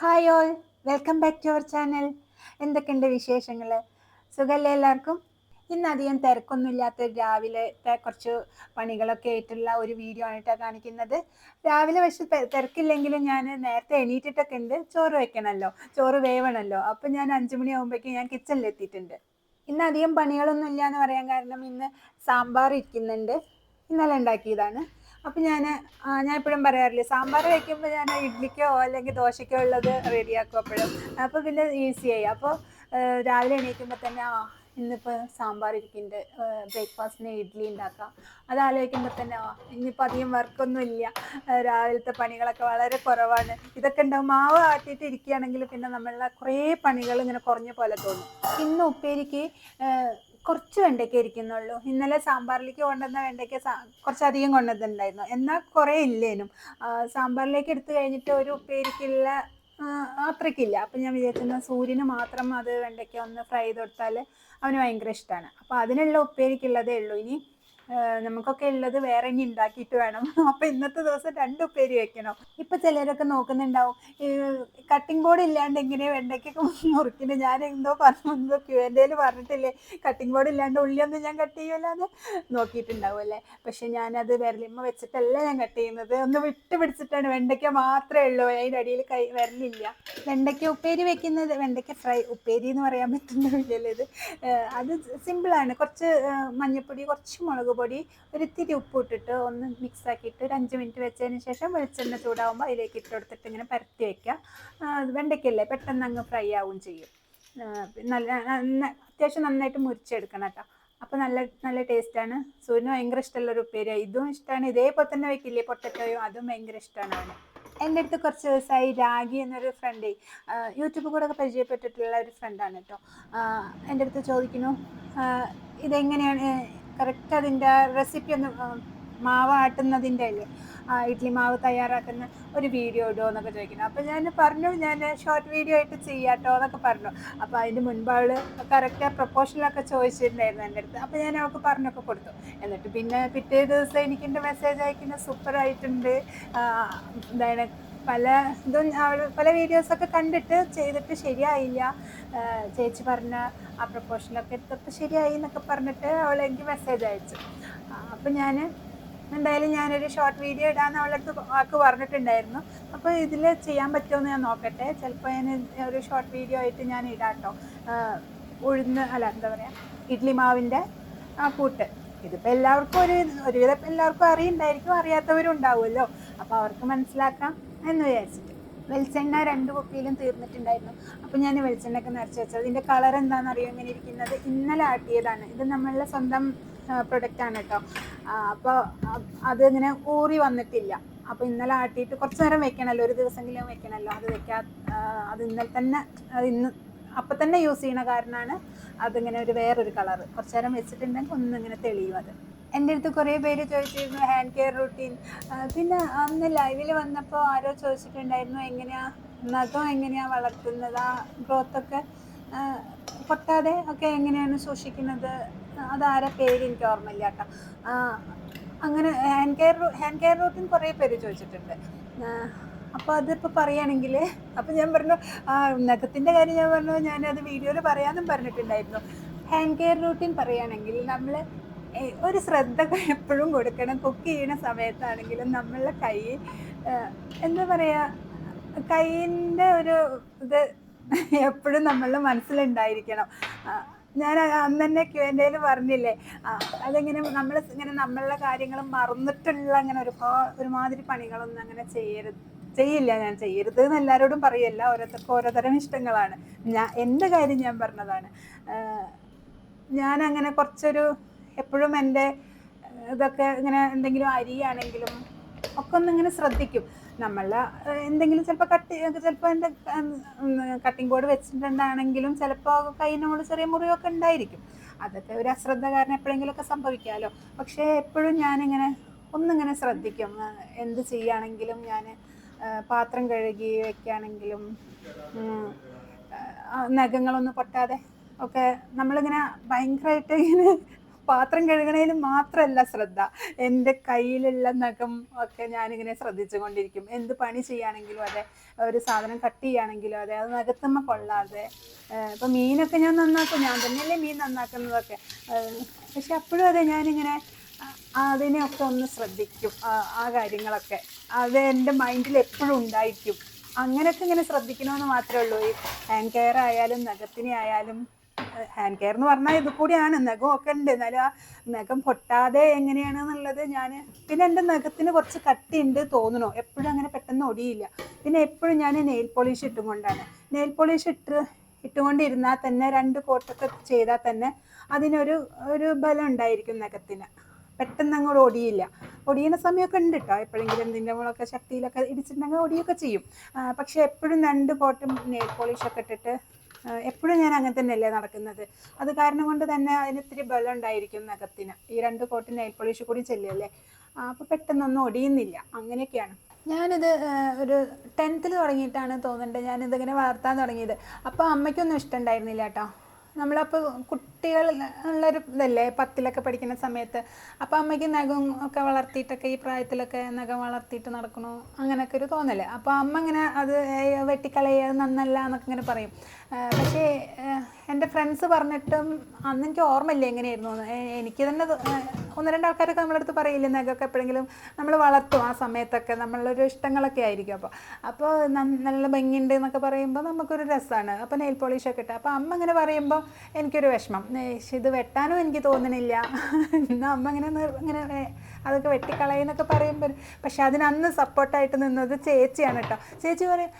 Hi all welcome back to our channel എന്തൊക്കെയുണ്ട് വിശേഷങ്ങൾ സുഖമല്ലേ എല്ലാവർക്കും? ഇന്ന് അധികം തിരക്കൊന്നുമില്ലാത്ത രാവിലത്തെ കുറച്ച് പണികളൊക്കെ ആയിട്ടുള്ള ഒരു വീഡിയോ ആയിട്ടാണ് കാണിക്കുന്നത്. രാവിലെ പക്ഷെ തിരക്കില്ലെങ്കിലും ഞാൻ നേരത്തെ എണീറ്റിട്ടൊക്കെ ഉണ്ട് ചോറ് വെക്കണമല്ലോ ചോറ് വേവണമല്ലോ അപ്പം ഞാൻ അഞ്ചു മണിയാകുമ്പോഴേക്കും ഞാൻ കിച്ചണിൽ എത്തിയിട്ടുണ്ട് ഇന്ന് അധികം പണികളൊന്നും ഇല്ല എന്ന് പറയാൻ കാരണം ഇന്ന് സാമ്പാർ ഇരിക്കുന്നുണ്ട്. ഇന്നലെ ഉണ്ടാക്കിയതാണ്. അപ്പം ഞാൻ ഞാൻ എപ്പോഴും പറയാറില്ലേ സാമ്പാർ വയ്ക്കുമ്പോൾ ഞാൻ ഇഡ്ഡലിക്കോ അല്ലെങ്കിൽ ദോശയ്ക്കോ ഉള്ളത് റെഡിയാക്കും അപ്പോഴും. അപ്പോൾ പിന്നെ ഈസി ആയി അപ്പോൾ രാവിലെ എണീക്കുമ്പോൾ തന്നെ ആ ഇന്നിപ്പോൾ സാമ്പാർ ഇരിക്കുന്നുണ്ട് ബ്രേക്ക്ഫാസ്റ്റിന് ഇഡ്ഡലി ഉണ്ടാക്കാം അത് ആലോചിക്കുമ്പോൾ തന്നെ ആ ഇന്നിപ്പോൾ അധികം വർക്കൊന്നും ഇല്ല. രാവിലത്തെ പണികളൊക്കെ വളരെ കുറവാണ്. ഇതൊക്കെ ഉണ്ടാവും മാവ് ആട്ടിയിട്ട് ഇരിക്കുകയാണെങ്കിൽ പിന്നെ നമ്മളുടെ കുറേ പണികൾ ഇങ്ങനെ കുറഞ്ഞ പോലെ തോന്നും. ഇന്ന് ഉപ്പേരിക്ക് കുറച്ച് വെണ്ടയ്ക്ക ഇരിക്കുന്നുള്ളൂ. ഇന്നലെ സാമ്പാറിലേക്ക് കൊണ്ടുവന്ന വെണ്ടയ്ക്ക കുറച്ചധികം കൊണ്ടുവന്നിട്ടുണ്ടായിരുന്നു. എന്നാൽ കുറേ ഇല്ലേനും. സാമ്പാറിലേക്ക് എടുത്തു കഴിഞ്ഞിട്ട് ഒരു ഉപ്പേരിക്കുള്ള ആ, അത്രയ്ക്കില്ല. അപ്പം ഞാൻ വിചാരിച്ചിരുന്ന സൂര്യന് മാത്രം അത് വെണ്ടയ്ക്ക ഒന്ന് ഫ്രൈ ചെയ്ത് കൊടുത്താൽ അവന് ഭയങ്കര ഇഷ്ടമാണ്. അപ്പോൾ അതിനുള്ള ഉപ്പേരിക്കുള്ളതേ ഉള്ളൂ. ഇനി നമുക്കൊക്കെ ഉള്ളത് വേറെ ഇനി ഉണ്ടാക്കിയിട്ട് വേണം. അപ്പൊ ഇന്നത്തെ ദിവസം രണ്ട് ഉപ്പേരി വെക്കണം. ഇപ്പൊ ചിലരൊക്കെ നോക്കുന്നുണ്ടാവും കട്ടിംഗ് ബോർഡ് ഇല്ലാണ്ട് എങ്ങനെ വെണ്ടയ്ക്കൊക്കെ മുറിക്കുന്നത് ഞാൻ എന്തോ പറഞ്ഞു എന്തോ ക്യൂ എന്റെ പറഞ്ഞിട്ടില്ലേ കട്ടിംഗ് ബോർഡ് ഇല്ലാണ്ട് ഉള്ളിയൊന്നും ഞാൻ കട്ട് ചെയ്യുമല്ലോ നോക്കിയിട്ടുണ്ടാവും അല്ലേ? പക്ഷെ ഞാനത് വിരലിമ്മ വെച്ചിട്ടല്ല ഞാൻ കട്ട് ചെയ്യുന്നത്. ഒന്ന് വിട്ട് പിടിച്ചിട്ടാണ്. വെണ്ടയ്ക്ക മാത്രമേ ഉള്ളൂ. അതിന്റെ അടിയിൽ കൈ വിരലില്ല. വെണ്ടയ്ക്ക ഉപ്പേരി വെക്കുന്നത് വെണ്ടയ്ക്ക ഫ്രൈ ഉപ്പേരി എന്ന് പറയാൻ പറ്റുന്നില്ലല്ലോ ഇത്? അത് സിമ്പിളാണ്. കുറച്ച് മഞ്ഞൾപ്പൊടി കുറച്ച് മുളക് പൊടി ഒരിത്തിരി ഉപ്പിട്ടിട്ട് ഒന്ന് മിക്സ് ആക്കിയിട്ട് ഒരു അഞ്ച് മിനിറ്റ് വെച്ചതിന് ശേഷം വെളിച്ചെണ്ണ ചൂടാകുമ്പോൾ അതിലേക്ക് ഇട്ട് കൊടുത്തിട്ട് ഇങ്ങനെ പരത്തി വയ്ക്കുക വെണ്ടയ്ക്കല്ലേ പെട്ടെന്ന് അങ്ങ് ഫ്രൈ ആവുകയും ചെയ്യും. നല്ല അത്യാവശ്യം നന്നായിട്ട് മുരിച്ചെടുക്കണം കേട്ടോ. അപ്പോൾ നല്ല നല്ല ടേസ്റ്റാണ് സൂര്യന് ഭയങ്കര ഇഷ്ടമുള്ള ഒരു ഉപ്പേരിയാണ് ഇതും ഇഷ്ടമാണ് ഇതേപോലെ തന്നെ വെക്കില്ലേ? പൊട്ടറ്റോയും അതും ഭയങ്കര ഇഷ്ടമാണ് അവന്. എന്റെ അടുത്ത് കുറച്ച് ദിവസമായി രാഗി എന്നൊരു ഫ്രണ്ട് യൂട്യൂബിൽ കൂടെ ഒക്കെ പരിചയപ്പെട്ടിട്ടുള്ള ഒരു ഫ്രണ്ടാണ് കേട്ടോ. എന്റെ അടുത്ത് ചോദിക്കുന്നു ഇതെങ്ങനെയാണ് കറക്റ്റ് അതിന്റെ റെസിപ്പി ഒന്ന് മാവ് ആട്ടുന്നതിന്റെ അല്ലേ ഇഡ്ലി മാവ് തയ്യാറാക്കുന്ന ഒരു വീഡിയോ ഇടുമോ എന്നൊക്കെ ചോദിക്കുന്നു. അപ്പോൾ ഞാൻ പറഞ്ഞു ഞാൻ ഷോർട്ട് വീഡിയോ ആയിട്ട് ചെയ്യാട്ടോ എന്നൊക്കെ പറഞ്ഞു. അപ്പോൾ അതിന് മുൻപ് അവൾ കറക്റ്റ് പ്രപ്പോഷനിലൊക്കെ ചോദിച്ചിട്ടുണ്ടായിരുന്നു എന്റെ അടുത്ത്. അപ്പോൾ ഞാൻ അവൾക്ക് പറഞ്ഞൊക്കെ കൊടുത്തു. എന്നിട്ട് പിന്നെ പിറ്റേ ദിവസം എനിക്കിന്റെ മെസ്സേജ് അയക്കുന്ന സൂപ്പറായിട്ടുണ്ട് എന്താണ് പല ഇതും പല വീഡിയോസൊക്കെ കണ്ടിട്ട് ചെയ്തിട്ട് ശരിയായില്ല. ചേച്ചി പറഞ്ഞ ആ പ്രപ്പോഷനൊക്കെ ഇതൊക്കെ ശരിയായി എന്നൊക്കെ പറഞ്ഞിട്ട് അവൾ എനിക്ക് മെസ്സേജ് അയച്ചു. അപ്പം ഞാൻ എന്തായാലും ഞാനൊരു ഷോർട്ട് വീഡിയോ ഇടാന്ന് അവളടുത്ത് വാക്ക് പറഞ്ഞിട്ടുണ്ടായിരുന്നു. അപ്പോൾ ഇതിൽ ചെയ്യാൻ പറ്റുമെന്ന് ഞാൻ നോക്കട്ടെ. ചിലപ്പോൾ ഞാൻ ഒരു ഷോർട്ട് വീഡിയോ ആയിട്ട് ഞാൻ ഇടാട്ടോ. ഉഴുന്ന് അല്ല എന്താ പറയുക ഇഡ്ലി മാവിന്റെ ആ കൂട്ട്. ഇതിപ്പോൾ എല്ലാവർക്കും ഒരു ഒരുവിധം എല്ലാവർക്കും അറിയുണ്ടായിരിക്കും അറിയാത്തവരും ഉണ്ടാവുമല്ലോ അപ്പോൾ അവർക്ക് മനസ്സിലാക്കാം. എന്ന് വിചാരിച്ചിട്ട്. വെളിച്ചെണ്ണ രണ്ട് കുപ്പിയിലും തീർന്നിട്ടുണ്ടായിരുന്നു. അപ്പോൾ ഞാൻ വെളിച്ചെണ്ണ ഒക്കെ നിറച്ച് വെച്ചത്. ഇതിന്റെ കളർ എന്താണെന്ന് അറിയാം ഇങ്ങനെ ഇരിക്കുന്നത് ഇന്നലെ ആട്ടിയതാണ്. ഇത് നമ്മളുടെ സ്വന്തം പ്രൊഡക്റ്റ് ആണ് കേട്ടോ അപ്പോൾ ഇങ്ങനെ ഊറി വന്നിട്ടില്ല. അപ്പോൾ ഇന്നലെ ആട്ടിയിട്ട് കുറച്ച് നേരം വെക്കണമല്ലോ ഒരു ദിവസമെങ്കിലും വെക്കണമല്ലോ അത് വെക്കാ അത് ഇന്നലെ തന്നെ അത് ഇന്ന് അപ്പം തന്നെ യൂസ് ചെയ്യണ കാരണമാണ് അതിങ്ങനെ ഒരു വേറൊരു കളർ കുറച്ച് നേരം വെച്ചിട്ടുണ്ടെങ്കിൽ ഒന്നിങ്ങനെ തെളിയും അത്. എന്റെ അടുത്ത് കുറേ പേര് ചോദിച്ചിരുന്നു ഹാൻഡ് കെയർ റൂട്ടീൻ പിന്നെ അന്ന് ലൈവിൽ വന്നപ്പോൾ ആരോ ചോദിച്ചിട്ടുണ്ടായിരുന്നു എങ്ങനെയാണ് നഖം എങ്ങനെയാണ് വളർത്തുന്നത്? ആ ഗ്രോത്തൊക്കെ പൊട്ടാതെ ഒക്കെ എങ്ങനെയാണ് സൂക്ഷിക്കുന്നത്? അതാരെ പേര്? എനിക്ക് ഓർമ്മയില്ല കേട്ടോ. അങ്ങനെ hand care hand care routine കുറേ പേര് ചോദിച്ചിട്ടുണ്ട്. അപ്പോൾ അതിപ്പോൾ പറയുകയാണെങ്കിൽ അപ്പോൾ ഞാൻ പറഞ്ഞു നഖത്തിന്റെ കാര്യം ഞാൻ പറഞ്ഞു ഞാനത് വീഡിയോയിൽ പറയാമെന്നും പറഞ്ഞിട്ടുണ്ടായിരുന്നു. ഹാൻഡ് കെയർ റൂട്ടീൻ പറയുകയാണെങ്കിൽ നമ്മൾ ഒരു ശ്രദ്ധ എപ്പോഴും കൊടുക്കണം. കുക്ക് ചെയ്യുന്ന സമയത്താണെങ്കിലും നമ്മളുടെ കൈ എന്താ പറയുക കൈയിന്റെ ഒരു ഇത് എപ്പോഴും നമ്മളുടെ മനസ്സിലുണ്ടായിരിക്കണം. ഞാൻ അന്ന് തന്നെ ക്യു എന്റെ പറഞ്ഞില്ലേ നമ്മൾ ഇങ്ങനെ നമ്മളുടെ കാര്യങ്ങൾ മറന്നിട്ടുള്ള അങ്ങനെ ഒരു ഒരുമാതിരി പണികളൊന്നും അങ്ങനെ ചെയ്യരുത് ചെയ്യില്ല ഞാൻ ചെയ്യരുത് എന്ന് എല്ലാവരോടും പറയല്ല ഓരോരുത്തർക്കും ഓരോതരം ഇഷ്ടങ്ങളാണ്. ഞാൻ എന്റെ കാര്യം ഞാൻ പറഞ്ഞതാണ്. ഞാൻ അങ്ങനെ കുറച്ചൊരു എപ്പോഴും എന്റെ ഇതൊക്കെ ഇങ്ങനെ എന്തെങ്കിലും അരിയാണെങ്കിലും ഒക്കെ ഒന്നിങ്ങനെ ശ്രദ്ധിക്കും. നമ്മൾ എന്തെങ്കിലും ചിലപ്പോൾ കട്ട് ചിലപ്പോൾ എന്റെ കട്ടിംഗ് ബോർഡ് വെച്ചിട്ടുണ്ടാണെങ്കിലും ചിലപ്പോൾ കയ്യിനോട് ചെറിയ മുറിവൊക്കെ ഉണ്ടായിരിക്കും. അതൊക്കെ ഒരു അശ്രദ്ധ കാരണം എപ്പോഴെങ്കിലുമൊക്കെ സംഭവിക്കാമല്ലോ പക്ഷേ എപ്പോഴും ഞാനിങ്ങനെ ഒന്നിങ്ങനെ ശ്രദ്ധിക്കും. എന്ത് ചെയ്യുകയാണെങ്കിലും ഞാൻ പാത്രം കഴുകി ആ, നഖങ്ങളൊന്നും പൊട്ടാതെ ഒക്കെ നമ്മളിങ്ങനെ ഭയങ്കരമായിട്ട് ഇങ്ങനെ പാത്രം കഴുകണേലും മാത്രമല്ല ശ്രദ്ധ. എന്റെ കയ്യിലുള്ള നഖം ഒക്കെ ഞാനിങ്ങനെ ശ്രദ്ധിച്ചുകൊണ്ടിരിക്കും. എന്ത് പണി ചെയ്യുകയാണെങ്കിലും അതെ ഒരു സാധനം കട്ട് ചെയ്യുകയാണെങ്കിലും അതെ അത് നഖത്തുമ്മ കൊള്ളാതെ. ഇപ്പം മീനൊക്കെ ഞാൻ നന്നാക്കും. ഞാൻ തന്നെയല്ലേ മീൻ നന്നാക്കുന്നതൊക്കെ. പക്ഷെ അപ്പോഴും അതെ ഞാനിങ്ങനെ അതിനെയൊക്കെ ഒന്ന് ശ്രദ്ധിക്കും. ആ കാര്യങ്ങളൊക്കെ. അത് എന്റെ മൈൻഡിൽ എപ്പോഴും ഉണ്ടായിരിക്കും. അങ്ങനെയൊക്കെ ഇങ്ങനെ ശ്രദ്ധിക്കണമെന്ന് മാത്രമേ ഉള്ളൂ. ഈ ഹാൻഡ് കെയർ ആയാലും നഖത്തിനെ ആയാലും ഹാൻഡ് കെയർ എന്ന് പറഞ്ഞാൽ ഇത് കൂടിയാണ്. നഖം ഒക്കെ ഉണ്ട്. എന്നാലും ആ നഖം പൊട്ടാതെ എങ്ങനെയാണെന്നുള്ളത് ഞാൻ പിന്നെ എന്റെ നഖത്തിന് കുറച്ച് കട്ടിയുണ്ട് തോന്നണോ എപ്പോഴും അങ്ങനെ പെട്ടെന്ന് ഒടിയില്ല. പിന്നെ എപ്പോഴും ഞാൻ നെയിൽ പോളിഷ് ഇട്ടുകൊണ്ടാണ് നെയിൽ പോളിഷ് ഇട്ട് ഇട്ടുകൊണ്ടിരുന്നാൽ തന്നെ രണ്ട് കോട്ടൊക്കെ ചെയ്താൽ തന്നെ അതിനൊരു ഒരു ബലം ഉണ്ടായിരിക്കും നഖത്തിന്. പെട്ടെന്ന് അങ്ങോട്ട് ഒടിയില്ല. ഒടിയുന്ന സമയമൊക്കെ ഉണ്ട് കേട്ടോ എപ്പോഴെങ്കിലും എന്തെങ്കിലുമൊക്കെ ശക്തിയിലൊക്കെ ഇടിച്ചിട്ടുണ്ടെങ്കിൽ ഒടിയൊക്കെ ചെയ്യും. പക്ഷെ എപ്പോഴും രണ്ട് കോട്ടും നെയിൽ പോളിഷൊക്കെ ഇട്ടിട്ട് എപ്പോഴും ഞാൻ അങ്ങനെ തന്നെയല്ലേ നടക്കുന്നത്. അത് കാരണം കൊണ്ട് തന്നെ അതിന് ഇത്തിരി ബലം ഉണ്ടായിരിക്കും നഖത്തിന്. ഈ രണ്ട് കോട്ട് നെയിൽ പോളിഷ് കൂടി ചെല്ലല്ലേ അപ്പോൾ പെട്ടെന്നൊന്നും ഒടിയുന്നില്ല. അങ്ങനെയൊക്കെയാണ്. ഞാനിത് ഒരു ടെൻത്തിൽ തുടങ്ങിയിട്ടാണ് തോന്നുന്നുണ്ട് ഞാനിതിങ്ങനെ വളർത്താൻ തുടങ്ങിയത്. അപ്പോൾ അമ്മയ്ക്കൊന്നും ഇഷ്ടമുണ്ടായിരുന്നില്ല കേട്ടോ. നമ്മളപ്പോൾ കുട്ടികൾ ഉള്ളൊരു ഇതല്ലേ പത്തിലൊക്കെ പഠിക്കുന്ന സമയത്ത്. അപ്പോൾ അമ്മയ്ക്ക് നഖം ഒക്കെ വളർത്തിയിട്ടൊക്കെ ഈ പ്രായത്തിലൊക്കെ നഖം വളർത്തിയിട്ട് നടക്കണോ? അങ്ങനെയൊക്കെ ഒരു തോന്നൽ. അപ്പോൾ അമ്മ ഇങ്ങനെ അത് വെട്ടിക്കളയുക നന്നല്ല എന്നൊക്കെ ഇങ്ങനെ പറയും. പക്ഷേ എന്റെ ഫ്രണ്ട്സ് പറഞ്ഞിട്ടും അന്ന് എനിക്ക് ഓർമ്മയില്ല എങ്ങനെയായിരുന്നു എനിക്ക് തന്നെ ഒന്ന് രണ്ട് ആൾക്കാരൊക്കെ നമ്മളടുത്ത് പറയില്ലേ നഖമൊക്കെ എപ്പോഴെങ്കിലും നമ്മൾ വളർത്തും ആ സമയത്തൊക്കെ നമ്മളൊരു ഇഷ്ടങ്ങളൊക്കെ ആയിരിക്കും അപ്പോൾ. അപ്പോൾ നല്ല ഭംഗിയുണ്ട് എന്നൊക്കെ പറയുമ്പോൾ നമുക്കൊരു രസമാണ്. അപ്പോൾ നെയിൽ പോളിഷൊക്കെ ഇട്ട്. അപ്പോൾ അമ്മ ഇങ്ങനെ പറയുമ്പോൾ എനിക്കൊരു വിഷമം. ഇത് വെട്ടാനും എനിക്ക് തോന്നണില്ല. എന്നാൽ അമ്മ ഇങ്ങനെ ഇങ്ങനെ അതൊക്കെ വെട്ടിക്കളയെന്നൊക്കെ പറയുമ്പോൾ പക്ഷെ അതിന് അന്ന് സപ്പോർട്ടായിട്ട് നിന്നത് ചേച്ചിയാണ് കേട്ടോ ചേച്ചി പറയും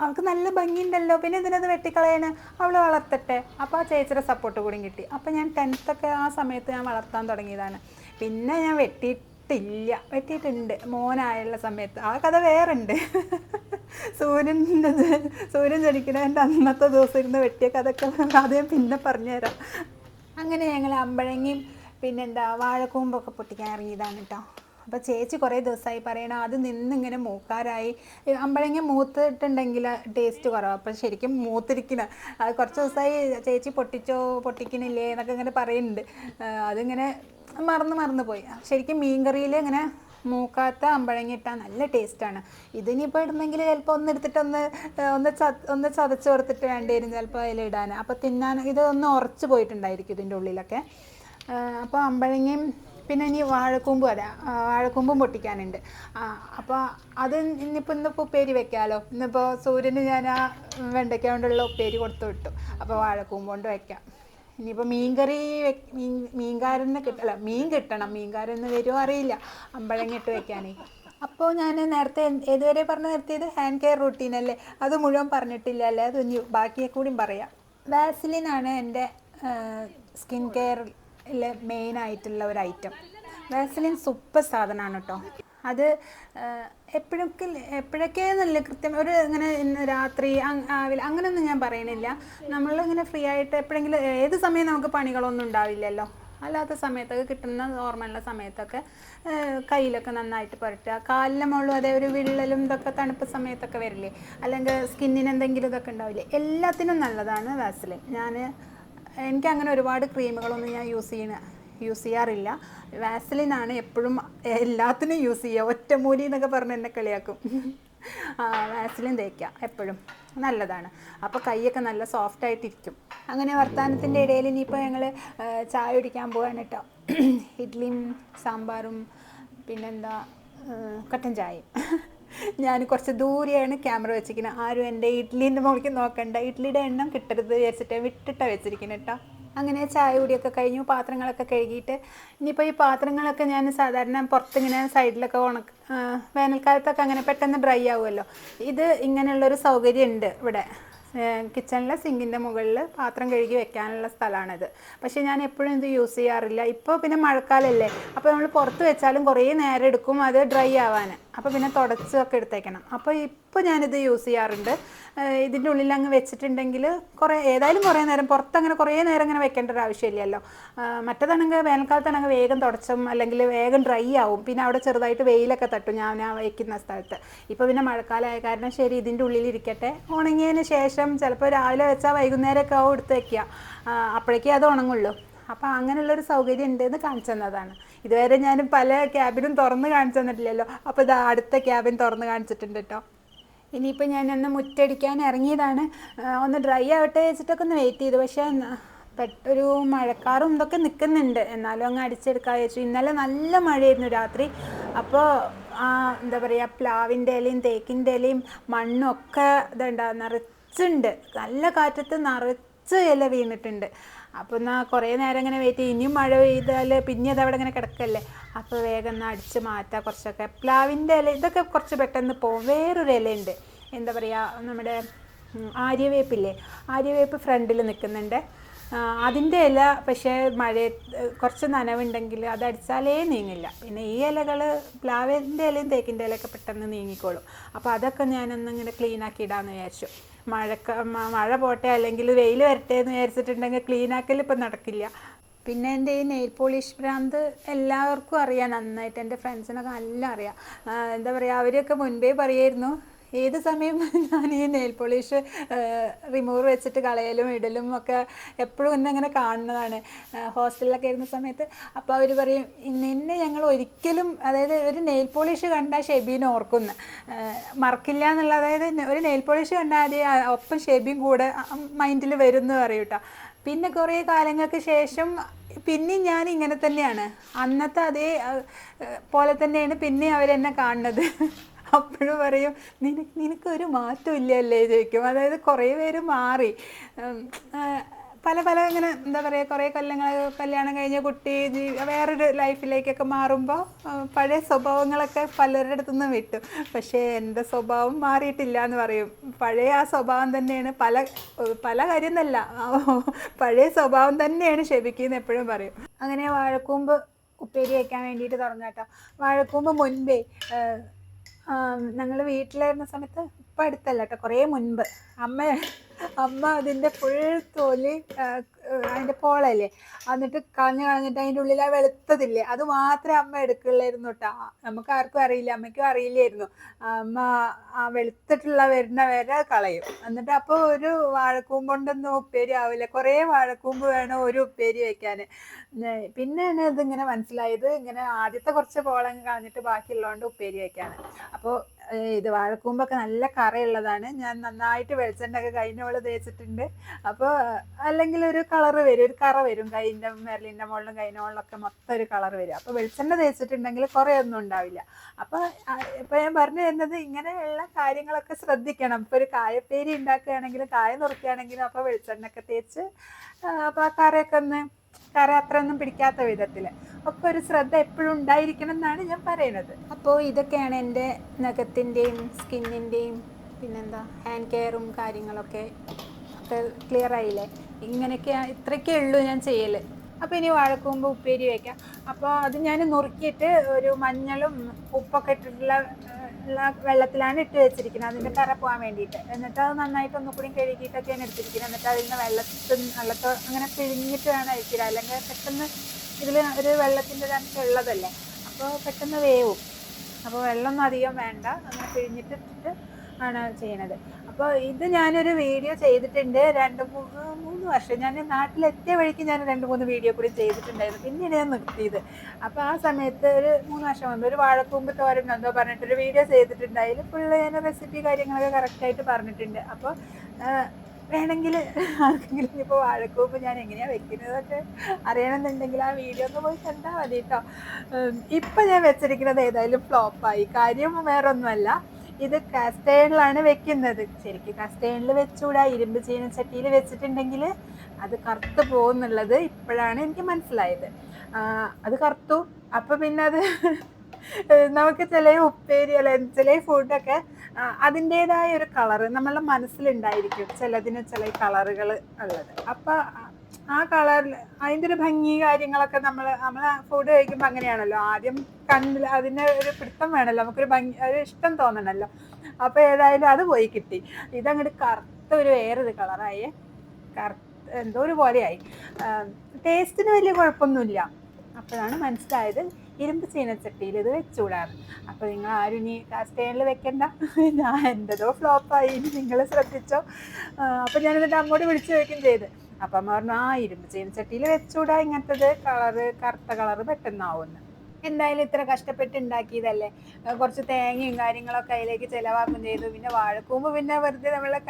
അവൾക്ക് നല്ല ഭംഗിയുണ്ടല്ലോ. പിന്നെ ഇതിനത് വെട്ടിക്കളയണ? അവൾ വളർത്തട്ടെ. അപ്പോൾ ആ ചേച്ചിയുടെ സപ്പോർട്ട് കൂടി കിട്ടി. അപ്പോൾ ഞാൻ ടെൻത്തൊക്കെ ആ സമയത്ത് ഞാൻ വളർത്താൻ തുടങ്ങിയതാണ്. പിന്നെ ഞാൻ വെട്ടിയിട്ടില്ല. വെട്ടിയിട്ടുണ്ട്. മോനായുള്ള സമയത്ത്. ആ കഥ വേറെ ഉണ്ട് സൂര്യന്റെ സൂര്യൻ ജനിക്കുന്നതിന്റെ അന്നത്തെ ദിവസം ഇരുന്ന് വെട്ടിയ കഥയൊക്കെ അതേ പിന്നെ പറഞ്ഞുതരാം. അങ്ങനെ ഞങ്ങൾ അമ്പഴങ്ങയും പിന്നെന്താ വാഴക്കൂമ്പൊക്കെ പൊട്ടിക്കാൻ ഇറങ്ങിയതാണ് കേട്ടോ അപ്പോൾ ചേച്ചി കുറേ ദിവസമായി പറയണം അത് നിന്നിങ്ങനെ മൂക്കാറായി അമ്പഴങ്ങി മൂത്തിട്ടുണ്ടെങ്കിൽ ടേസ്റ്റ് കുറവാണ് അപ്പം ശരിക്കും മൂത്തിരിക്കണ അത് കുറച്ച് ദിവസമായി ചേച്ചി പൊട്ടിച്ചോ പൊട്ടിക്കണില്ലേ എന്നൊക്കെ ഇങ്ങനെ പറയുന്നുണ്ട്. അതിങ്ങനെ മറന്ന് മറന്ന് പോയി. ശരിക്കും മീൻകറിയിൽ ഇങ്ങനെ മൂക്കാത്ത അമ്പഴങ്ങ ഇട്ടാൽ നല്ല ടേസ്റ്റാണ്. ഇതിനിപ്പോൾ ഇടുന്നെങ്കിൽ ചിലപ്പോൾ ഒന്ന് എടുത്തിട്ട് ഒന്ന് ഒന്ന് ച ഒന്ന് ചതച്ച് കൊടുത്തിട്ട് വേണ്ടി വരും ചിലപ്പോൾ അതിലിടാൻ അപ്പോൾ തിന്നാൻ ഇത് ഒന്ന് ഉറച്ച് പോയിട്ടുണ്ടായിരിക്കും ഇതിന്റെ ഉള്ളിലൊക്കെ. അപ്പോൾ അമ്പഴങ്ങയും പിന്നെ ഇനി വാഴക്കൂമ്പും അതെ വാഴക്കൂമ്പും പൊട്ടിക്കാനുണ്ട്. അപ്പോൾ അത് ഇന്നിപ്പോൾ ഇന്നിപ്പോൾ ഉപ്പേരി വെക്കാമല്ലോ ഇന്നിപ്പോൾ സൂര്യന് ഞാൻ ആ വെണ്ടയ്ക്ക കൊണ്ടുള്ള ഉപ്പേരി കൊടുത്തു വിട്ടു. അപ്പോൾ വാഴക്കൂമ്പ് കൊണ്ട് വെക്കാം. ഇനിയിപ്പോൾ മീൻകറി മീൻ മീൻകാരനെ കിട്ടല്ല മീൻ കിട്ടണം. മീൻകാരന് വരുമോ അറിയില്ല. അമ്പഴങ്ങ ഇട്ട് വെക്കാനേ. അപ്പോൾ ഞാൻ നേരത്തെ ഏതുവരെ പറഞ്ഞു നിർത്തിയത്? ഹാൻഡ് കെയർ റൂട്ടീൻ അല്ലേ? അത് മുഴുവൻ പറഞ്ഞിട്ടില്ല അല്ലേ? അത് ഇനി ബാക്കിയെ കൂടിയും പറയാം. വാസിലിനാണ് എന്റെ സ്കിൻ കെയറിലെ മെയിൻ ആയിട്ടുള്ള ഒരു ഐറ്റം. വാസലിൻ സൂപ്പർ സാധനമാണ് കേട്ടോ അത് എപ്പോഴൊക്കെ എപ്പോഴൊക്കെ എന്നല്ല കൃത്യം ഒരു ഇങ്ങനെ രാത്രി അങ്ങനെയൊന്നും ഞാൻ പറയണില്ല. നമ്മളിങ്ങനെ ഫ്രീ ആയിട്ട് എപ്പോഴെങ്കിലും ഏത് സമയം നമുക്ക് പണികളൊന്നും ഉണ്ടാവില്ലല്ലോ. അല്ലാത്ത സമയത്തൊക്കെ കിട്ടുന്ന ഓർമ്മയുള്ള സമയത്തൊക്കെ കയ്യിലൊക്കെ നന്നായിട്ട് പുരട്ടുക. കാലിലെ മുകളിലും അതേ ഒരു വിള്ളലും ഇതൊക്കെ തണുപ്പ് സമയത്തൊക്കെ വരില്ലേ? അല്ലെങ്കിൽ സ്കിന്നിന് എന്തെങ്കിലും ഇതൊക്കെ ഉണ്ടാവില്ലേ? എല്ലാത്തിനും നല്ലതാണ് വാസലിൻ ഞാൻ എനിക്ക് അങ്ങനെ ഒരുപാട് ക്രീമുകളൊന്നും ഞാൻ യൂസ് ചെയ്യണ യൂസ് ചെയ്യാറില്ല. വാസലിനാണ് എപ്പോഴും എല്ലാത്തിനും യൂസ് ചെയ്യുക ഒറ്റമൂലി എന്നൊക്കെ പറഞ്ഞ് എന്നെ കളിയാക്കും. വാസലിൻ തേക്കുക എപ്പോഴും. നല്ലതാണ്. അപ്പോൾ കൈയൊക്കെ നല്ല സോഫ്റ്റ് ആയിട്ടിരിക്കും. അങ്ങനെ വർത്തമാനത്തിന്റെ ഇടയിൽ ഇനിയിപ്പോൾ ഞങ്ങൾ ചായ കുടിക്കാൻ പോവാണ് കേട്ടോ ഇഡ്ഡലിയും സാമ്പാറും പിന്നെന്താ കട്ടൻ ചായയും. ഞാൻ കുറച്ച് ദൂരെയാണ് ക്യാമറ വെച്ചിരിക്കുന്നത് ആരും എന്റെ ഇഡ്ഡലീന്റെ മുകളിലേക്ക് നോക്കണ്ട. ഇഡ്ഡലിയുടെ എണ്ണം കിട്ടരുത് വിചാരിച്ചിട്ട് വിട്ടിട്ടാണ് വെച്ചിരിക്കുന്നത് കേട്ടോ. അങ്ങനെ ചായ കുടിയൊക്കെ കഴിഞ്ഞു പാത്രങ്ങളൊക്കെ കഴുകിയിട്ട് ഇനിയിപ്പോൾ ഈ പാത്രങ്ങളൊക്കെ ഞാൻ സാധാരണ പുറത്തിങ്ങനെ സൈഡിലൊക്കെ ഉണക്ക വേനൽക്കാലത്തൊക്കെ അങ്ങനെ പെട്ടെന്ന് ഡ്രൈ ആവുമല്ലോ. ഇത് ഇങ്ങനെയുള്ളൊരു സൗകര്യം ഉണ്ട് ഇവിടെ. കിച്ചണിലെ സിങ്കിന്റെ മുകളിൽ പാത്രം കഴുകി വെക്കാനുള്ള സ്ഥലമാണിത്. പക്ഷേ ഞാൻ എപ്പോഴും ഇത് യൂസ് ചെയ്യാറില്ല. ഇപ്പോൾ പിന്നെ മഴക്കാലല്ലേ. അപ്പോൾ നമ്മൾ പുറത്ത് വെച്ചാലും കുറേ നേരം എടുക്കും അത് ഡ്രൈ ആവാൻ അപ്പോൾ പിന്നെ തുടച്ചൊക്കെ എടുത്തേക്കണം. അപ്പോൾ ഇപ്പോൾ ഞാനിത് യൂസ് ചെയ്യാറുണ്ട്. ഇതിന്റെ ഉള്ളിൽ അങ്ങ് വെച്ചിട്ടുണ്ടെങ്കിൽ കുറേ ഏതായാലും കുറേ നേരം പുറത്തങ്ങനെ കുറേ നേരം അങ്ങനെ വെക്കേണ്ട ഒരു ആവശ്യമില്ലല്ലോ. മറ്റേതാണെങ്കിൽ വേനൽക്കാലത്താണെങ്കിൽ വേഗം തുടച്ചും അല്ലെങ്കിൽ വേഗം ഡ്രൈ ആവും. പിന്നെ അവിടെ ചെറുതായിട്ട് വെയിലൊക്കെ തട്ടും ഞാൻ ആ വയ്ക്കുന്ന സ്ഥലത്ത്. ഇപ്പോൾ പിന്നെ മഴക്കാലമായ കാരണം ശരി ഇതിന്റെ ഉള്ളിൽ ഇരിക്കട്ടെ. ഉണങ്ങിയതിന് ശേഷം ചിലപ്പോൾ രാവിലെ വെച്ചാൽ വൈകുന്നേരമൊക്കെ ആവും എടുത്ത് വയ്ക്കുക അപ്പോഴേക്കേ അത് ഉണങ്ങുള്ളൂ. അപ്പോൾ അങ്ങനെയുള്ളൊരു സൗകര്യം ഉണ്ട് എന്ന് കാണിച്ചു തന്നതാണ്. ഇതുവരെ ഞാൻ പല ക്യാബിനും തുറന്ന് കാണിച്ചു തന്നിട്ടില്ലല്ലോ. അപ്പോൾ ഇത് അടുത്ത ക്യാബിൻ തുറന്ന് കാണിച്ചിട്ടുണ്ട് കേട്ടോ ഇനിയിപ്പോൾ ഞാൻ ഒന്ന് മുറ്റടിക്കാൻ ഇറങ്ങിയതാണ് ഒന്ന് ഡ്രൈ ആവട്ടെ വെച്ചിട്ടൊക്കെ ഒന്ന് വെയിറ്റ് ചെയ്തു. പക്ഷേ ഒരു മഴക്കാറും ഇതൊക്കെ നിൽക്കുന്നുണ്ട് എന്നാലും അങ്ങ് അടിച്ചെടുക്കാൻ വെച്ചു ഇന്നലെ നല്ല മഴയായിരുന്നു രാത്രി. അപ്പോൾ എന്താ പറയുക പ്ലാവിന്റെ ഇലയും തേക്കിന്റെ ഇലയും മണ്ണും ഒക്കെ ഇതുണ്ടാ നിറച്ചുണ്ട്. നല്ല കാറ്റത്ത് നിറച്ച് ഇല വീണിട്ടുണ്ട്. അപ്പോൾ എന്നാൽ കുറേ നേരം ഇങ്ങനെ വെയിറ്റ് ചെയ്യും. ഇനിയും മഴ പെയ്താൽ പിന്നെ അത് അവിടെ ഇങ്ങനെ കിടക്കല്ലേ? അപ്പോൾ വേഗം ഒന്ന് അടിച്ച് മാറ്റാം കുറച്ചൊക്കെ. പ്ലാവിന്റെ ഇല ഇതൊക്കെ കുറച്ച് പെട്ടെന്ന് പോകും വേറൊരു ഇലയുണ്ട്. എന്താ പറയുക നമ്മുടെ ആര്യവേപ്പില്ലേ? ആര്യവേപ്പ് ഫ്രണ്ടിൽ നിൽക്കുന്നുണ്ട് അതിന്റെ ഇല പക്ഷേ മഴ കുറച്ച് നനവുണ്ടെങ്കിൽ അത് അടിച്ചാലേ നീങ്ങില്ല. പിന്നെ ഈ ഇലകൾ പ്ലാവിന്റെ ഇലയും തേക്കിന്റെ ഇലയൊക്കെ പെട്ടെന്ന് നീങ്ങിക്കോളും. അപ്പോൾ അതൊക്കെ ഞാനൊന്ന് ഇങ്ങനെ ക്ലീൻ ആക്കി ഇടാമെന്ന് വിചാരിച്ചു. മഴക്ക മഴ പോട്ടെ അല്ലെങ്കിൽ വെയിൽ വരട്ടെ എന്ന് വിചാരിച്ചിട്ടുണ്ടെങ്കിൽ ക്ലീൻ ആക്കൽ ഇപ്പം നടക്കില്ല. പിന്നെ എന്റെ ഈ നെയിൽ പോളിഷ് ഭ്രാന്ത് എല്ലാവർക്കും അറിയാം നന്നായിട്ട് എന്റെ ഫ്രണ്ട്സിനൊക്കെ നല്ല അറിയാം. എന്താ പറയുക അവരൊക്കെ മുൻപേ പറയായിരുന്നു ഏത് സമയം ഞാൻ ഈ നെയിൽ പോളിഷ് റിമൂവർ വെച്ചിട്ട് കളയലും ഇടലും ഒക്കെ എപ്പോഴും എന്നെ അങ്ങനെ കാണുന്നതാണ്. ഹോസ്റ്റലിലൊക്കെ ഇരുന്ന സമയത്ത് അപ്പോൾ അവർ പറയും നിന്നെ ഞങ്ങൾ ഒരിക്കലും അതായത് ഒരു നെയിൽ പോളിഷ് കണ്ടാൽ ഷെബീനെ ഓർക്കുന്നു. മറക്കില്ല എന്നുള്ള അതായത് ഒരു നെയിൽ പോളിഷ് കണ്ടാൽ ഒപ്പം ഷെബിയും കൂടെ മൈൻഡിൽ വരും എന്ന് പറയും പിന്നെ കുറേ കാലങ്ങൾക്ക് ശേഷം പിന്നെ ഞാൻ ഇങ്ങനെ തന്നെയാണ്. അന്നത്തെ അതേ പോലെ തന്നെയാണ് പിന്നെ അവരെന്നെ കാണുന്നത്. അപ്പോഴും പറയും നിനക്ക് നിനക്കൊരു മാറ്റം ഇല്ലല്ലേ ചോദിക്കും. അതായത് കുറേ പേര് മാറി. പല പല ഇങ്ങനെ എന്താ പറയുക കുറേ കൊല്ലങ്ങൾ കല്യാണം കഴിഞ്ഞ കുട്ടി വേറൊരു ലൈഫിലേക്കൊക്കെ മാറുമ്പോൾ പഴയ സ്വഭാവങ്ങളൊക്കെ പലരുടെ അടുത്തു നിന്നും വിട്ടു പക്ഷേ എന്റെ സ്വഭാവം മാറിയിട്ടില്ല എന്ന് പറയും. പഴയ ആ സ്വഭാവം തന്നെയാണ് പല പല കാര്യം എന്നല്ല പഴയ സ്വഭാവം തന്നെയാണ് ക്ഷമിക്കുന്നത് എപ്പോഴും പറയും. അങ്ങനെ വാഴക്കൂമ്പ് ഉപ്പേരി വയ്ക്കാൻ വേണ്ടിയിട്ട് തുടങ്ങാട്ടോ. വാഴക്കൂമ്പ് മുൻപേ ഞങ്ങൾ വീട്ടിലായിരുന്ന സമയത്ത് ഇപ്പം അടുത്തല്ല കേട്ടോ കുറേ മുൻപ്. അമ്മ അമ്മ അതിന്റെ ഫുൾ തോലി അതിന്റെ പോളല്ലേ? എന്നിട്ട് കളഞ്ഞ് കളഞ്ഞിട്ട് അതിന്റെ ഉള്ളിൽ ആ വെളുത്തതില്ലേ? അത് മാത്രമേ അമ്മ എടുക്കുള്ളായിരുന്നു കേട്ടോ നമുക്ക് ആർക്കും അറിയില്ല. അമ്മയ്ക്കും അറിയില്ലായിരുന്നു. അമ്മ ആ വെളുത്തിട്ടുള്ള വരുന്ന വരെ കളയും. എന്നിട്ട് അപ്പോൾ ഒരു വാഴക്കൂമ്പ് ഉപ്പേരി ആവില്ല. കുറേ വാഴക്കൂമ്പ് വേണം ഒരു ഉപ്പേരി വെക്കാൻ. പിന്നെയാണ് ഇതിങ്ങനെ മനസ്സിലായത്. ഇങ്ങനെ ആദ്യത്തെ കുറച്ച് പോളങ്ങ് കളഞ്ഞിട്ട് ബാക്കിയുള്ളതുകൊണ്ട് ഉപ്പേരി വയ്ക്കാൻ അപ്പോൾ ഇത് വാഴക്കൂമ്പൊക്കെ നല്ല കറയുള്ളതാണ്. ഞാൻ നന്നായിട്ട് വെളിച്ചെണ്ണൊക്കെ കഴിഞ്ഞ പോലെ തേച്ചിട്ടുണ്ട്. അപ്പോൾ അല്ലെങ്കിൽ ഒരു കളർ വരും. ഒരു കറ വരും. കൈന്റെ മെരലിന്റെ മുകളിലും കൈന്റെ മുകളിലൊക്കെ മൊത്തം ഒരു കളർ വരും. അപ്പോൾ വെളിച്ചെണ്ണ തേച്ചിട്ടുണ്ടെങ്കിൽ കുറേ ഒന്നും ഉണ്ടാവില്ല അപ്പോൾ ഇപ്പോൾ ഞാൻ പറഞ്ഞു തരുന്നത് ഇങ്ങനെയുള്ള കാര്യങ്ങളൊക്കെ ശ്രദ്ധിക്കണം. ഇപ്പോൾ ഒരു കായപ്പേരി ഉണ്ടാക്കുകയാണെങ്കിലും കായ നുറുക്കുകയാണെങ്കിലും അപ്പോൾ വെളിച്ചെണ്ണയൊക്കെ തേച്ച് അപ്പോൾ ആ കറയൊക്കെ ഒന്ന് കറ അത്രയൊന്നും പിടിക്കാത്ത വിധത്തിൽ ഒക്കെ ഒരു ശ്രദ്ധ എപ്പോഴും ഉണ്ടായിരിക്കണം എന്നാണ് ഞാൻ പറയുന്നത്. അപ്പോൾ ഇതൊക്കെയാണ് എന്റെ നഖത്തിന്റെയും സ്കിന്നിന്റെയും പിന്നെന്താ ഹാൻഡ് കെയറും കാര്യങ്ങളൊക്കെ ഒക്കെ ക്ലിയർ ആയില്ലേ? ഇങ്ങനെയൊക്കെ ഇത്രയൊക്കെ ഉള്ളൂ ഞാൻ ചെയ്യൽ അപ്പോൾ ഇനി വാഴക്കൂമ്പ് ഉപ്പേരി വയ്ക്കാം അപ്പോൾ അത് ഞാൻ നുറുക്കിയിട്ട് ഒരു മഞ്ഞളും ഉപ്പൊക്കെ ഇട്ടിട്ടുള്ള വെള്ളത്തിലാണ് ഇട്ട് വെച്ചിരിക്കുന്നത്. അതിന്റെ കറ പോകാൻ വേണ്ടിയിട്ട്. എന്നിട്ട് അത് നന്നായിട്ട് ഒന്നുകൂടി കഴുകിയിട്ടൊക്കെയാണ് എടുത്തിരിക്കുന്നത്. എന്നിട്ട് അതിൽ നിന്ന് വെള്ളത്തിൽ വെള്ളത്തോ അങ്ങനെ പിഴിഞ്ഞിട്ട് വേണം അഴിക്കുക അല്ലെങ്കിൽ പെട്ടെന്ന് ഇതിൽ ഒരു വെള്ളത്തിന്റെ അംശം ഉള്ളതല്ലേ. അപ്പോൾ പെട്ടെന്ന് വേവും. അപ്പോൾ വെള്ളമൊന്നും അധികം വേണ്ട. അങ്ങനെ പിഴിഞ്ഞിട്ട് ആണ് ചെയ്യണത്. അപ്പോൾ ഇത് ഞാനൊരു വീഡിയോ ചെയ്തിട്ടുണ്ട്. രണ്ട് മൂന്ന് വർഷം. ഞാൻ നാട്ടിലെത്തിയ വഴിക്ക് ഞാൻ രണ്ട് മൂന്ന് വീഡിയോ കൂടി ചെയ്തിട്ടുണ്ടായിരുന്നു. പിന്നീട് ഞാൻ നിർത്തിയത്. അപ്പോൾ ആ സമയത്ത് ഒരു മൂന്ന് വർഷം മുമ്പ് ഒരു വാഴക്കൂമ്പ് തോരൻ എന്തോ പറഞ്ഞിട്ടൊരു വീഡിയോ ചെയ്തിട്ടുണ്ട്. അതിൽ ഫുള്ള് ഞാൻ റെസിപ്പി കാര്യങ്ങളൊക്കെ കറക്റ്റായിട്ട് പറഞ്ഞിട്ടുണ്ട്. അപ്പോൾ വേണമെങ്കിൽ ആർക്കെങ്കിലും ഇപ്പോൾ വാഴക്കൂമ്പ് ഞാൻ എങ്ങനെയാണ് വെക്കുന്നതൊക്കെ അറിയണമെന്നുണ്ടെങ്കിൽ ആ വീഡിയോ ഒന്ന് പോയി കണ്ടാൽ മതി കേട്ടോ ഇപ്പം ഞാൻ വെച്ചിരിക്കുന്നത് ഏതായാലും ഫ്ലോപ്പായി കാര്യം വേറെ ഒന്നുമല്ല ഇത് കസ്റ്റേണിലാണ് വെക്കുന്നത്. ശരിക്കും കസ്റ്റേണിൽ വെച്ചുകൂടാ ഇരുമ്പ് ചീനച്ചട്ടിയിൽ വെച്ചിട്ടുണ്ടെങ്കിൽ അത് കറുത്ത് പോകുന്നുള്ളത് ഇപ്പോഴാണ് എനിക്ക് മനസ്സിലായത്. അത് കറുത്തു. അപ്പം പിന്നെ അത് നമുക്ക് ചില ഉപ്പേരി അല്ലെ ചില ഫുഡൊക്കെ അതിന്റെതായ ഒരു കളറ് നമ്മളുടെ മനസ്സിലുണ്ടായിരിക്കും. ചിലതിന് ചില കളറുകൾ ഉള്ളത്. അപ്പം ആ കളറിൽ അതിന്റെ ഒരു ഭംഗി കാര്യങ്ങളൊക്കെ നമ്മൾ നമ്മൾ ഫുഡ് കഴിക്കുമ്പോൾ അങ്ങനെയാണല്ലോ. ആദ്യം കണ്ണിൽ അതിന് ഒരു പിടുത്തം വേണമല്ലോ നമുക്കൊരു ഭംഗി ഒരു ഇഷ്ടം തോന്നണമല്ലോ അപ്പോൾ ഏതായാലും അത് പോയി കിട്ടി. ഇതങ്ങോട്ട് കറുത്ത ഒരു വേറൊരു കളറായി. കറുത്ത എന്തോ ഒരു പോലെയായി. ടേസ്റ്റിന് വലിയ കുഴപ്പമൊന്നുമില്ല. അപ്പോഴാണ് മനസ്സിലായത് ഇരുമ്പ് ചീനച്ചട്ടിയിൽ ഇത് വെച്ചുകൂടാറ് അപ്പോൾ നിങ്ങൾ ആരും ഇനി കാസ്റ്റേണിൽ വെക്കണ്ട. ഞാൻ എന്റെതോ ഫ്ലോപ്പായി ഇനി നിങ്ങൾ ശ്രദ്ധിച്ചോ. അപ്പോൾ എന്നിട്ട് അങ്ങോട്ട് വിളിച്ചു ചോദിക്കുകയും ചെയ്ത്. അപ്പം അമ്മ പറഞ്ഞു ആ ഇരുമ്പ് ചീനച്ചട്ടിയിൽ വെച്ചൂടാ ഇങ്ങനത്തത് കളറ് കറുത്ത കളറ് പെട്ടെന്നാവുമെന്ന് എന്തായാലും ഇത്ര കഷ്ടപ്പെട്ട് ഉണ്ടാക്കിയതല്ലേ? കുറച്ച് തേങ്ങയും കാര്യങ്ങളൊക്കെ അതിലേക്ക് ചിലവാക്കും ചെയ്തു. പിന്നെ വാഴക്കൂമ്പ് പിന്നെ വെറുതെ നമ്മളെ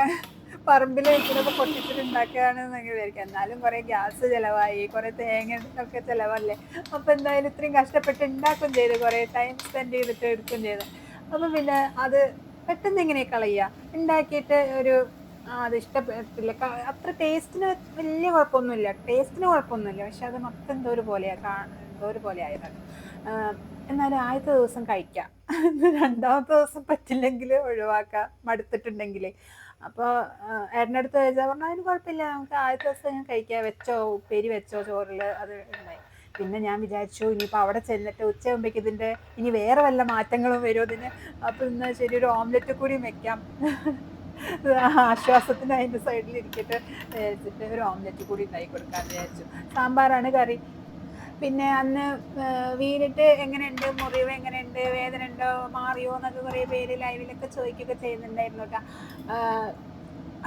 പറമ്പിൽ വെച്ചിട്ടൊക്കെ പൊട്ടിച്ചിട്ട് ഉണ്ടാക്കിയതാണെന്ന് വിചാരിക്കാം. എന്നാലും കുറേ ഗ്യാസ് ചിലവായി കുറേ തേങ്ങ ഒക്കെ ചിലവല്ലേ? അപ്പോൾ എന്തായാലും ഇത്രയും കഷ്ടപ്പെട്ട് ഉണ്ടാക്കും ചെയ്തു കുറേ ടൈം സ്പെൻഡ് ചെയ്തിട്ട് എടുക്കും ചെയ്തു. അപ്പം പിന്നെ അത് പെട്ടെന്ന് ഇങ്ങനെ കളയുക? ഉണ്ടാക്കിയിട്ട് ഒരു അത് ഇഷ്ടപ്പെട്ടില്ല. അത്ര ടേസ്റ്റിന് വലിയ കുഴപ്പമൊന്നുമില്ല. ടേസ്റ്റിന് കുഴപ്പമൊന്നുമില്ല. പക്ഷെ അത് മൊത്തം എന്തോ ഒരു പോലെയാണ് എന്തോ ഒരു പോലെ ആയതാണ്. എന്നാലും ആദ്യത്തെ ദിവസം കഴിക്കാം. രണ്ടാമത്തെ ദിവസം പറ്റില്ലെങ്കിൽ ഒഴിവാക്കാം. മടുത്തിട്ടുണ്ടെങ്കിൽ അപ്പോൾ ഏട്ടന്റെ അടുത്ത് ചോദിച്ചാൽ പറഞ്ഞാൽ അതിന് കുഴപ്പമില്ല. നമുക്ക് ആദ്യത്തെ ദിവസം ഞാൻ കഴിക്കാം. വെച്ചോ? ഉപ്പേരി വെച്ചോ? ചോറിൽ അത് ഉണ്ടായി. പിന്നെ ഞാൻ വിചാരിച്ചു ഇനിയിപ്പോൾ അവിടെ ചെന്നിട്ട് ഉച്ചയാകുമ്പോഴേക്ക് ഇതിന്റെ ഇനി വേറെ വല്ല മാറ്റങ്ങളും വരുമോ ഇതിന്? അപ്പോൾ ഇന്ന് ശരി ഒരു ഓംലെറ്റ് കൂടി വെക്കാം. ആശ്വാസത്തിന് അതിന്റെ സൈഡിൽ ഇരിക്കട്ടെ വിചാരിച്ചിട്ട് ഒരു ഓംലെറ്റ് കൂടി ഉണ്ടാക്കി കൊടുക്കാമെന്ന് വിചാരിച്ചു. സാമ്പാറാണ് കറി. പിന്നെ അന്ന് വീണിട്ട് എങ്ങനെയുണ്ട്? മുറിവ് എങ്ങനെയുണ്ട്? വേദന ഉണ്ടോ? മാറിയോ എന്നൊക്കെ കുറേ പേര് ലൈവിലൊക്കെ ചോദിക്കുകയൊക്കെ ചെയ്യുന്നുണ്ടായിരുന്നു കേട്ടോ.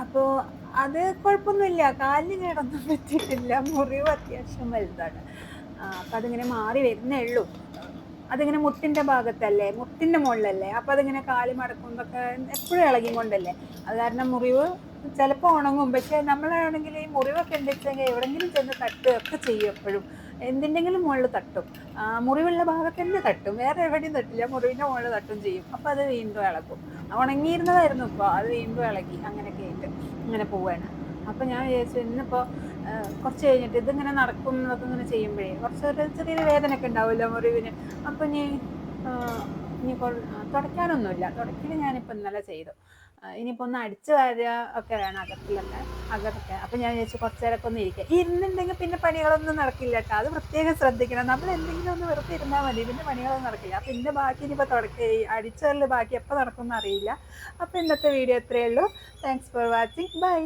അപ്പോൾ അത് കുഴപ്പമൊന്നുമില്ല. കാലിന് കേടൊന്നും പറ്റിയിട്ടില്ല. മുറിവ് അത്യാവശ്യം വലുതാണ്. അപ്പം അതിങ്ങനെ മാറി വരുന്നേ ഉള്ളൂ. അതിങ്ങനെ മുട്ടിന്റെ ഭാഗത്തല്ലേ മുട്ടിന്റെ മുകളിലല്ലേ? അപ്പോൾ അതിങ്ങനെ കാൽ മടക്കുമ്പോഴൊക്കെ എപ്പോഴും ഇളകി കൊണ്ടല്ലേ? അത് കാരണം മുറിവ് ചിലപ്പോൾ ഉണങ്ങും. പക്ഷെ നമ്മളാണെങ്കിൽ ഈ മുറിവൊക്കെ ഉണ്ടെച്ചെങ്കിൽ എവിടെങ്കിലും ചെന്ന് തട്ടുകയൊക്കെ ചെയ്യും എപ്പോഴും. എന്തിന്റെങ്കിലും മുകളിൽ തട്ടും. മുറിവുള്ള ഭാഗത്ത് തന്നെ തട്ടും? വേറെ എവിടെയും തട്ടില്ല. മുറിവിന്റെ മുകളിൽ തട്ടും ചെയ്യും. അപ്പോൾ അത് വീണ്ടും ഇളക്കും. ഉണങ്ങിയിരുന്നതായിരുന്നു ഇപ്പോൾ അത് വീണ്ടും ഇളകി അങ്ങനെയൊക്കെ ആയിട്ട് ഇങ്ങനെ പോവാണ്. അപ്പോൾ ഞാൻ വിചാരിച്ചു ഇന്നിപ്പോൾ കുറച്ച് കഴിഞ്ഞിട്ട് ഇതിങ്ങനെ നടക്കും എന്നൊക്കെ ഇങ്ങനെ ചെയ്യുമ്പോഴേ കുറച്ച് ഒരു ചെറിയൊരു വേദനയൊക്കെ ഉണ്ടാവില്ല മുറിവിന്. അപ്പം ഇനി ഇനി തുടയ്ക്കാനൊന്നുമില്ല. തുടയ്ക്കൽ ഞാനിപ്പോൾ ഇന്നലെ ചെയ്തു. ഇനിയിപ്പോൾ ഒന്ന് അടിച്ചു വാരുക ഒക്കെ വേണം അകത്തിലൊക്കെ അകത്തൊക്കെ. അപ്പം ഞാൻ വിചാരിച്ചു കുറച്ച് നേരമൊക്കെ ഒന്ന് ഇരിക്കുക ഇരുന്നുണ്ടെങ്കിൽ പിന്നെ പണികളൊന്നും നടക്കില്ല കേട്ടോ. അത് പ്രത്യേകം ശ്രദ്ധിക്കണം. നമ്മൾ എന്തെങ്കിലും ഒന്ന് വെറുതെ ഇരുന്നാൽ മതി. പിന്നെ പണികളൊന്നും നടക്കില്ല. പിന്നെ ബാക്കി ഇനിയിപ്പോൾ തുടക്ക അടിച്ചതിൽ ബാക്കി എപ്പോൾ നടക്കുമെന്ന് അറിയില്ല. അപ്പോൾ ഇന്നത്തെ വീഡിയോ ഇത്രയേ ഉള്ളൂ. Thanks for watching bye